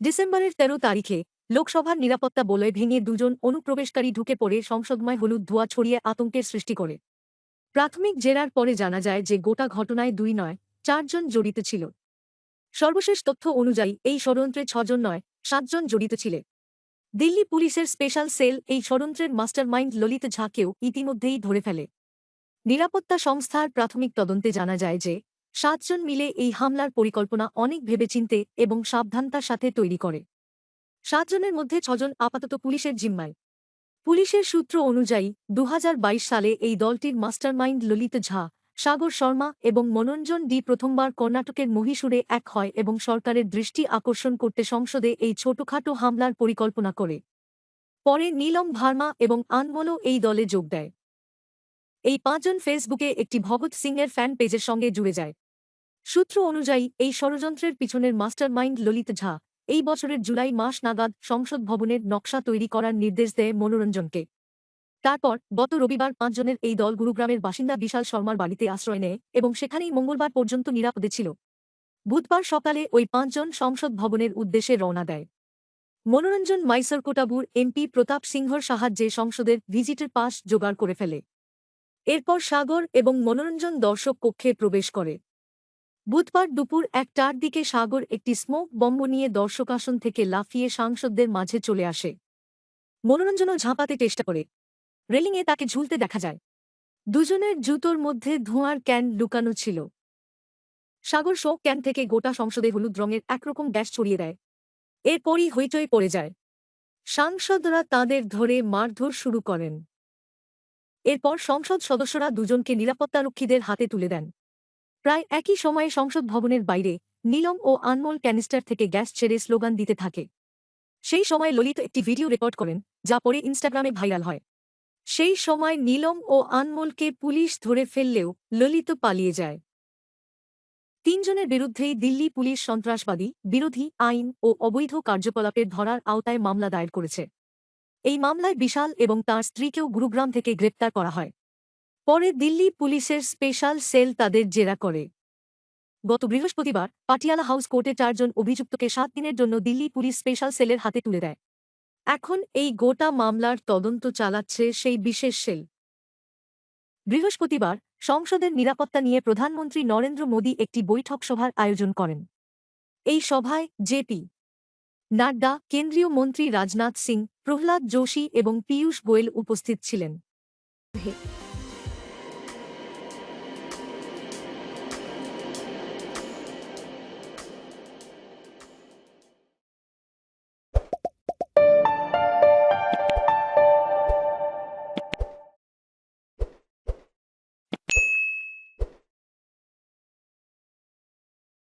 ডিসেম্বরের তেরো তারিখে লোকসভার নিরাপত্তা বলয় ভেঙে দুজন অনুপ্রবেশকারী ঢুকে পড়ে সংসদময় হলুদ ধোঁয়া ছড়িয়ে আতঙ্কের সৃষ্টি করে। প্রাথমিক জেরার পরে জানা যায় যে গোটা ঘটনায় দুই নয় চারজন জড়িত ছিল। সর্বশেষ তথ্য অনুযায়ী এই ষড়যন্ত্রে ছজন নয় সাতজন জড়িত ছিলে দিল্লি পুলিশের স্পেশাল সেল এই ষড়যন্ত্রের মাস্টারমাইন্ড ললিত ঝাকেও ইতিমধ্যেই ধরে ফেলে। নিরাপত্তা সংস্থার প্রাথমিক তদন্তে জানা যায় যে সাতজন মিলে এই হামলার পরিকল্পনা অনেক ভেবেচিন্তে এবং সাবধানতার সাথে তৈরি করে। সাতজনের মধ্যে ছজন আপাতত পুলিশের জিম্মায়। পুলিশের সূত্র অনুযায়ী দু হাজার বাইশ সালে এই দলটির মাস্টারমাইন্ড ললিত ঝা, সাগর শর্মা এবং মনোরঞ্জন ডি প্রথমবার কর্ণাটকের মহীশূরে এক হয় এবং সরকারের দৃষ্টি আকর্ষণ করতে সংসদে এই ছোটখাটো হামলার পরিকল্পনা করে। পরে নীলম ভার্মা এবং আনমোলও এই দলে যোগ দেয়। এই পাঁচজন ফেসবুকে একটি ভগৎ সিংয়ের ফ্যান পেজের সঙ্গে জুড়ে যায়। সূত্র অনুযায়ী, এই ষড়যন্ত্রের পিছনের মাস্টারমাইন্ড ললিত ঝা। এই বছরের জুলাই মাস নাগাদ সংসদ ভবনের নকশা তৈরি করার নির্দেশ দেয় মনোরঞ্জনকে। তারপর, গত রবিবার পাঁচজনের এই দল গুরুগ্রামের বাসিন্দা বিশাল শর্মার বাড়িতে আশ্রয় নেয় এবং সেখানেই মঙ্গলবার পর্যন্ত নিরাপদে ছিল। বুধবার সকালে ওই পাঁচজন সংসদ ভবনের উদ্দেশ্যে রওনা দেয়। মনোরঞ্জন মাইসরকোটাবুর এমপি প্রতাপ সিংহর সাহায্যে সংসদের ভিজিটের পাস জোগাড় করে ফেলে। এরপর সাগর এবং মনোরঞ্জন দর্শক কক্ষে প্রবেশ করে। বুধবার দুপুর একটার দিকে সাগর একটি স্মোক বম্ব নিয়ে দর্শকাসন থেকে লাফিয়ে সাংসদদের মাঝে চলে আসে। মনোরঞ্জনও ঝাঁপাতে চেষ্টা করে। রেলিংয়ে তাকে ঝুলতে দেখা যায়। দুজনের জুতোর মধ্যে ধোঁয়ার ক্যান লুকানো ছিল। সাগর শোক ক্যান থেকে গোটা সংসদে হলুদ রঙের একরকম গ্যাস ছড়িয়ে দেয়। এরপরই হইচই পড়ে যায়। সাংসদরা তাদের ধরে মারধর শুরু করেন। এরপর সংসদ সদস্যরা দুজনকে নিরাপত্তারক্ষীদের হাতে তুলে দেন। প্রায় একই সময়ে সংসদ ভবনের বাইরে নীলম ও আনমোল ক্যানিস্টার থেকে গ্যাস ছেড়ে স্লোগান দিতে থাকে। সেই সময় ললিত একটি ভিডিও রেকর্ড করেন, যা পরে ইনস্টাগ্রামে ভাইরাল হয়। সেই সময় নীলম ও আনমোলকে পুলিশ ধরে ফেললেও ললিত পালিয়ে যায়। তিনজনের বিরুদ্ধেই দিল্লি পুলিশ সন্ত্রাসবাদী, বিরোধী আইন ও অবৈধ কার্যকলাপের ধরার আওতায় মামলা দায়ের করেছে। এই মামলায় বিশাল এবং তার স্ত্রীকেও গুরুগ্রাম থেকে গ্রেপ্তার করা হয়। পরে দিল্লি পুলিশের স্পেশাল সেল তাদের জেরা করে। গত বৃহস্পতিবার পাটিয়ালা হাউস কোর্টে চারজন অভিযুক্তকে সাত দিনের জন্য দিল্লি পুলিশ স্পেশাল সেলের হাতে তুলে দেয়। এখন এই গোটা মামলার তদন্ত চালাচ্ছে সেই বিশেষ সেল। বৃহস্পতিবার সংসদের নিরাপত্তা নিয়ে প্রধানমন্ত্রী নরেন্দ্র মোদী একটি বৈঠক সভার আয়োজন করেন। এই সভায় জেপি নাড্ডা, কেন্দ্রীয় মন্ত্রী রাজনাথ সিং, প্রহ্লাদ যোশী এবং পীয়ূষ গোয়েল উপস্থিত ছিলেন।